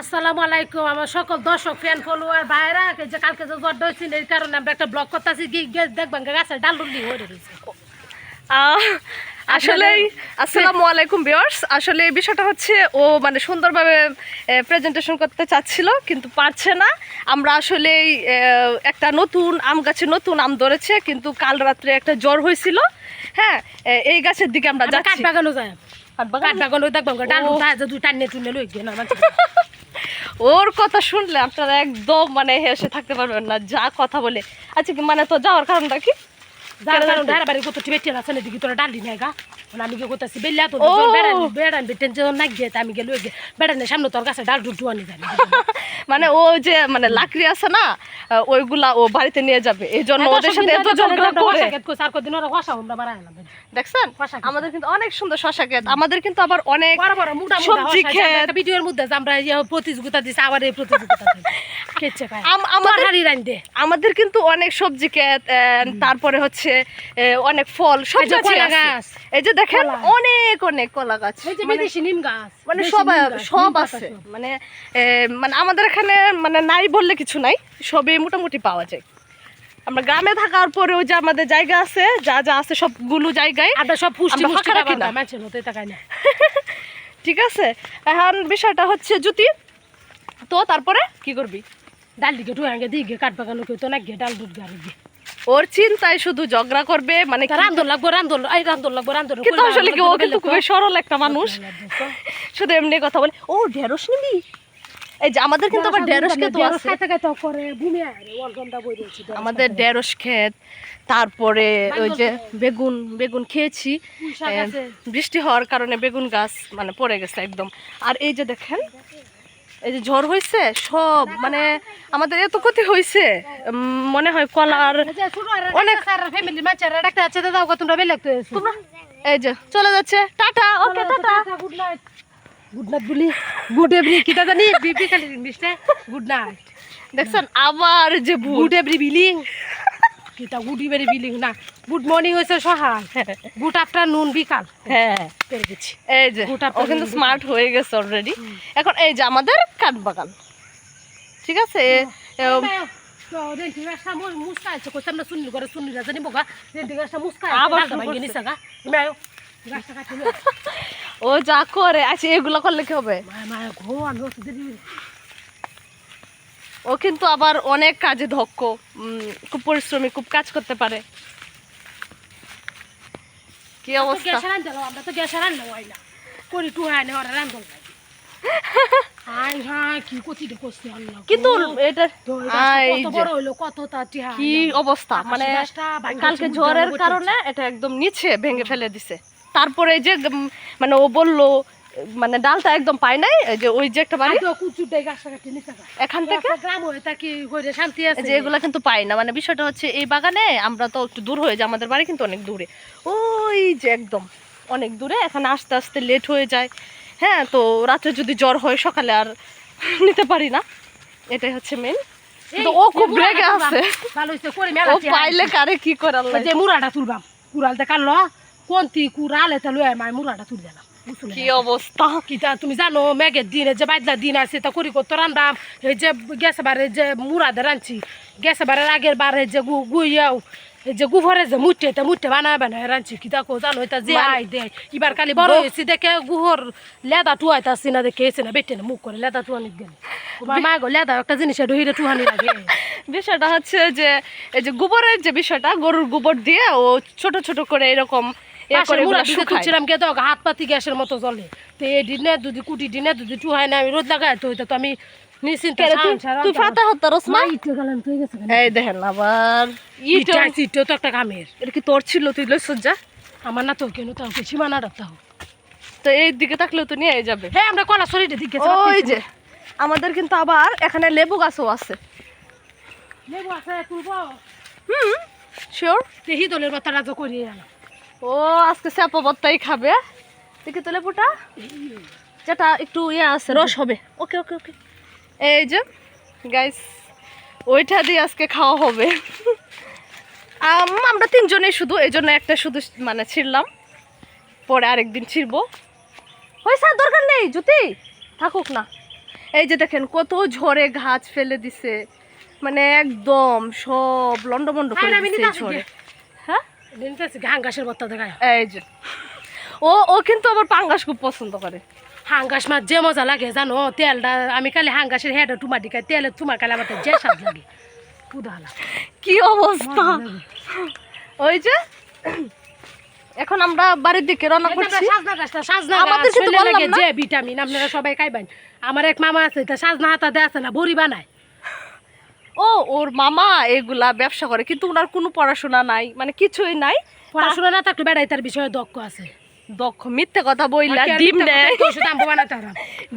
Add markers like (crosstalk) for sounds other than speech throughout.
আসসালামু আলাইকুম। আমার সকল দর্শক ফ্যান ফলোয়ার ভাইরা যে কালকে যে জ্বর হয়েছে এই কারণে আমরা একটা ব্লগ করতেছি। দেখবেন গাছের ডাল ডুলি হয়ে রয়েছে। আহ, আসলেই আসসালামু আলাইকুম ভিউয়ার্স আসলে এই বিষয়টা হচ্ছে ও মানে সুন্দরভাবে প্রেজেন্টেশন করতে চাচ্ছিল কিন্তু পারছে না। আমরা আসলে একটা নতুন আম গাছে নতুন আম ধরেছে কিন্তু কাল রাত্রে একটা জ্বর হয়েছিল। হ্যাঁ এই গাছের দিকে আমরা আমরা কাঠ যাচ্ছি। বাগানো যায় কাঠ বাগান? দেখবেন ডাল দুই টান্নে টুন্নে লই গিয়ে না ওর কথা শুনলে আপনারা একদম মানে হেসে থাকতে পারবেন না যা কথা বলে। আচ্ছা কি মানে তো যাওয়ার কারণটা কি? যার কারণ ধারা বাড়ি কত বেটে আছে না দিকে তোরা ডালি নাই গা। আমি কি করতেছি বেল্লা তো বেড়ান বেড়ান বেটেন যে না গিয়ে আমি গেলে বেড়ানের সামনে তোর কাছে ডাল ডুটু আনি জানি (laughs) মানে ও যে মানে লাকড়ি আছে না ওইগুলা ও বাড়িতে নিয়ে যাবে। এই জন্য ওদের সাথে এত ঝগড়া করে। আর কদিন ওরা কষা আমরা বাড়াইলাম দেখছেন? আমাদের কিন্তু অনেক সুন্দর শশা ক্ষেত। আমাদের কিন্তু আবার অনেক বড় বড় মোটা মোটা সবজি ক্ষেত। ভিডিওর মধ্যে আমরা ইয়ে প্রতিযোগিতা দিছি আবার এই প্রতিযোগিতা (laughs) আমাদের কিন্তু অনেক সবজি ক্ষেত তারপরে হচ্ছে অনেক ফল সব। গাছ। এই যে দেখেন অনেক অনেক কলা গাছ। মানে- মানে সব সব আছে। মানে মানে আমাদের এখানে মানে নাই বললে কিছু নাই সবই মোটামুটি পাওয়া যায়। আমরা গ্রামে থাকার পরেও যে আমাদের জায়গা আছে যা যা আছে সবগুলো জায়গায় সব পুষ্টি আমরা মুষ্টি রাখি না। (laughs) ঠিক আছে এখন বিষয়টা হচ্ছে জুতি। তো তারপরে কি করবি? ডাল দিকে আগে দিকে কাঠ বাগানো কেউ তো না গিয়ে ডাল দুধ গাড়ি দিয়ে ওর চিন্তায় শুধু ঝগড়া করবে মানে কি- লাগবো লাগবো কিন্তু আসলে কি ও কিন্তু খুবই সরল একটা মানুষ। শুধু এমনি কথা বলে ও ঢেঁড়স নিবি? এই যে আমাদের কিন্তু আবার ঢেঁড়স ক্ষেত আমাদের ঢেঁড়স ক্ষেত তারপরে ওই যে বেগুন বেগুন খেয়েছি। বৃষ্টি হওয়ার কারণে বেগুন গাছ মানে পড়ে গেছে একদম। আর এই যে দেখেন এই যে ঝড় হয়েছে সব মানে আমাদের এত ক্ষতি হয়েছে মনে হয় কলার অনেক তোমরা এই যে চলে যাচ্ছে। Tata okay tata. Good night good night বলি। গুড এভরি কি জানি বিপি খালি গুড নাইট দেখছেন আবার যে good every billing. Good every billing না। গুড মর্নিং হয়েছে গুড আফটারনুন বিকাল। হ্যাঁ। পেরে গেছি। এই যে ও কিন্তু স্মার্ট হয়ে গেছে অলরেডি এখন এই যে আমাদের কাঠবাগান ঠিক আছে? ও যা করে আচ্ছা এগুলো করলে কি হবে? ও কিন্তু আবার অনেক কাজে দক্ষ খুব পরিশ্রমী খুব কাজ করতে পারে। কি অবস্থা? (laughs) কিন্তু এটা কি অবস্থা? মানে কালকে কারণে এটা একদম নিচে ভেঙে ফেলে দিছে। তারপরে এই যে মানে ও বলল মানে ডালটা একদম পায় নাই যে ওই যে একটা বাড়ি। এখান থেকে? গ্রাম থাকি শান্তি আছে? যে এগুলা কিন্তু পাই না। মানে বিষয়টা হচ্ছে এই বাগানে আমরা তো একটু দূর হয়ে যায় আমাদের বাড়ি কিন্তু অনেক দূরে। ওই যে একদম অনেক দূরে এখানে আস্তে আস্তে লেট হয়ে যায়। হ্যাঁ তো রাত্রে যদি জ্বর হয় সকালে আর নিতে পারি না। এটাই হচ্ছে মেন ও খুব রেগে আছে। ও পাইলে কারে কি করে আল্লাহ যে মুরাটা তুলবাম কুড়াল দেখা ল কোনটি কুড়াল এটা লয়ে মাই মুরাটা তুলে না কি অবস্থা? কিতা তুমি জানো দিন যে বাদলা দিন আছে তা করি করতো রান্দাম এই যে গ্যাস বারে যে মুরাদে রাঁধছি। গ্যাস বারের আগের বারে যে গু গুইয়াও যে যে মুঠে তা বানায় বানায় রাঁধছি। কিতা কো জানো এটা যে আই দে। এবার কালি বড় হয়েছি দেখে গুহর লেদা টুয়াইতাছি না দেখে এসে না বেটে না মুখ করে লেদা টুয়ানি গেল। তোমার মা গো লেদা একটা জিনিস ডহিরে টুহানি লাগে। (laughs) বিষয়টা হচ্ছে যে এই যে গোবরের যে বিষয়টা গরুর গোবর দিয়ে ও ছোট ছোট করে এরকম কে তো হাত পাতি গ্যাসের মতো জলে। তো এই দিনে দুদি কুটি দিনে দুদি টুহাই না আমি রোদ লাগাই তো হইতো তো আমি তুই- তুই ফাতা হতারস না? ইটো গেলাম তুই গেছে এই দেখেন আবার। ইটা ইটা তো একটা কামের এটা কি তোর ছিল? তুই লইছ যা। আমার না তো কেন তাও সীমানা রাখতে হবে তো এই দিকে তাকলেও তো নিয়ে যাবে। হ্যাঁ আমরা কলা শরীরের দিকে ওই যে আমাদের কিন্তু আবার এখানে লেবু গাছও আছে। লেবু আছে তুলব। হুম শিওর দেখি দলের বাতাটা তো করিয়ে এলাম ও আজকে চাপা বত্তাই খাবে। দেখি তো লেবুটা। যেটা একটু ইয়ে আছে রস হবে। ওকে ওকে ওকে। এই যে গাইস ওইটা দিয়ে আজকে খাওয়া হবে। আমরা তিনজনেই শুধু এই জন্য একটা শুধু মানে ছিঁড়লাম। পরে আরেকদিন ছিঁড়বো। হয়েছে স্যার দরকার নেই জুতি থাকুক না। এই যে দেখেন কত ঝড়ে গাছ ফেলে দিছে। মানে একদম সব লন্ডমন্ড করে দিছে ঝড়ে। হাঙ্গাসের বত্তা দেখায় এই যে। ও ও কিন্তু আবার পাঙ্গাস খুব পছন্দ করে। হাঙ্গাস মাছ যে মজা লাগে জানো? তেলটা আমি খালি হাঙ্গাসের হেডে টুমা দিকাই তেলে তোমার খালি আমার যে স্বাদ লাগে। পুদালা কি অবস্থা? ওই যে এখন আমরা বাড়ির দিকে রওনা করছি। সাজনা গাছটা সাজনা আমাদের কিন্তু বললাম না। যে ভিটামিন আপনারা সবাই খাইবেন। আমার এক মামা আছে তা সাজনা হাতা দেয় আছে না বড়ি বানায়। ও ওর মামা এগুলা ব্যবসা করে কিন্তু ওনার কোনো পড়াশোনা নাই মানে কিছুই নাই। পড়াশোনা না থাকলে বেড়াই তার বিষয়ে দক্ষ আছে। দক্ষ মিথ্যে কথা বইলা ডিম নেয়।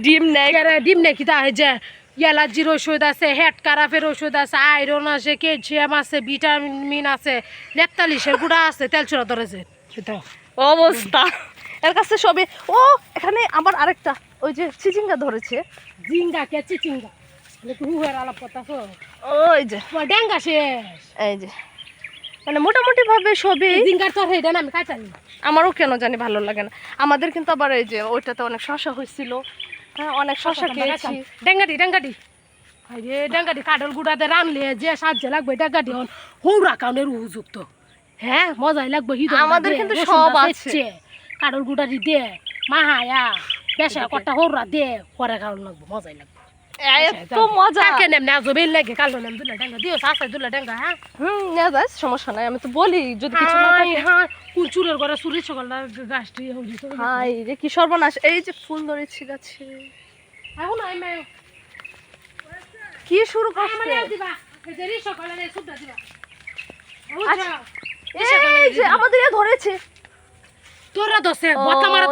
ডিম নেয়। ডিম নেই কিতা হয় যে অ্যালার্জির ওষুধ আছে হেড কারাফের ওষুধ আছে আয়রন আছে ক্যালসিয়াম আছে ভিটামিন আছে লেপতালিশের গুঁড়া আছে তেল চুরা ধরেছে অবস্থা। এর কাছে সবই ও এখানে আবার আরেকটা ওই যে চিচিঙ্গা ধরেছে। জিঙ্গা কে চিচিঙ্গা? ওই যে। ডেঙ্গা শেষ। এই যে। মানে মোটামুটি ভাবে সবই। এই জিঙ্গার তোর হেডে না আমি খাইতাম আমারও কেন জানি ভালো লাগে না। আমাদের কিন্তু আবার এই যে ওইটাতে অনেক শশা হয়েছিল হ্যাঁ অনেক শশা খেয়েছি। ডেঙ্গাটি ডেঙ্গাটি। আরে ডেঙ্গাটি কাঠল গুঁড়াতে রানলে যে সাহায্য লাগবে ডেঙ্গাটি হন কাউনের উপযুক্ত হ্যাঁ মজাই লাগবে হিদ আমাদের কিন্তু সব আছে। কাঠল গুঁড়াটি দে মাহায়া কটা হৌরা দে পরে লাগবে মজাই লাগবে। এত মজা। কাকে নেম না জবেল লাগে কালো নেম দুলা ডেঙ্গা দিও সাসা দুলা ডেঙ্গা হ্যাঁ? হুম নেওয়া যায় সমস্যা নাই আমি তো বলি যদি কিছু না থাকে। হাই কোন ঘরে চুরি সকালটা গাছটি হইলি। তো হাই রে কি সর্বনাশ। এই যে ফুল ধরেছি গাছে। এখন আই মে। কি শুরু মানে দিবা। এই যে রিসো সুদ্ধা দিবা। আচ্ছা। এই যে আমাদের ধরেছে। তোরা বতা মারা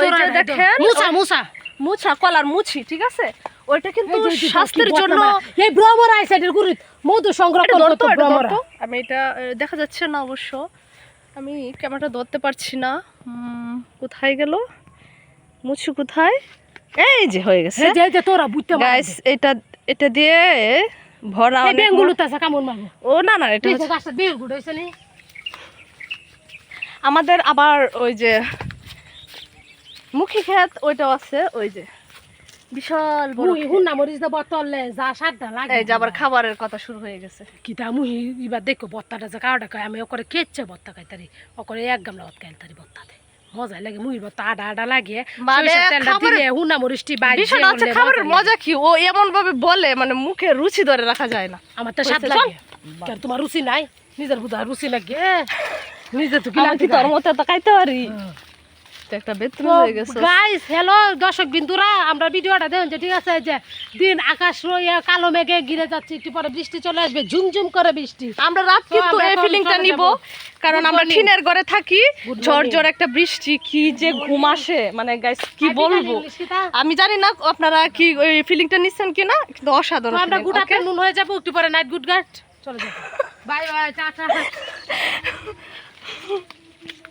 মুসা মুসা মুছা কলার মুছি ঠিক আছে? ওইটা কিন্তু স্বাস্থ্যের জন্য এই ভ্রমর আইছে এর গুরুত। মধু ধরতো, করতে ভ্রমরা। আমি এটা দেখা যাচ্ছে না অবশ্য। আমি ক্যামেরাটা ধরতে পারছি না। কোথায় গেল? মুছি কোথায়? এই যে হয়ে গেছে। এই যে তোরা বুঝতে গাইস এটা এটা দিয়ে ভরা অনেক বেঙ্গুলু তাসা কামড় মারবো। ও না না এটা হচ্ছে- গাছটা বেঙ্গুল হইছে নি। আমাদের আবার ওই যে মুখী ক্ষেত ওইটাও আছে ওই যে। বিশাল বড় মুই হুন্না মরিস দে বতললে যা সাতটা লাগে। এই যে আবার খাবারের কথা শুরু হয়ে গেছে। মুহি এবার দেখো বত্তাটা যে কাউটা কয় আমি ওকরে কেচ্ছে বত্তা খাইতারি ওকরে এক গামলা মজা লাগে মুহির বত্তা আডা আডা লাগে। মানে তেলটা দিলে মরিচটি বাইরে বিষয়টা হচ্ছে খাবারের মজা কি? ও এমন ভাবে বলে মানে মুখে রুচি ধরে রাখা যায় না। আমার তো স্বাদ লাগে। কেন তোমার রুচি নাই? নিজের বুধা রুচি লাগে। নিজে তো কি তোর মতো তো খাইতে পারি? একটা বেতন হয়ে গেছে। গাইস হ্যালো দর্শক বিন্দুরা আমরা ভিডিওটা দেখুন যে ঠিক আছে যে দিন আকাশ রয়ে কালো মেঘে ঘিরে যাচ্ছে একটু পরে বৃষ্টি চলে আসবে ঝুমঝুম করে বৃষ্টি। আমরা রাত কিন্তু এই ফিলিংটা নিব কারণ আমরা. টিনের ঘরে থাকি. ঝড় একটা বৃষ্টি কি যে ঘুম আসে। মানে গাইস কি বলব? আমি জানি না আপনারা কি ওই ফিলিংটা নিচ্ছেন কিনা কিন্তু অসাধারণ আমরা গুড? আফটারনুন হয়ে যাব একটু পরে নাইট গুড গাট চলে যাব। Bye bye tata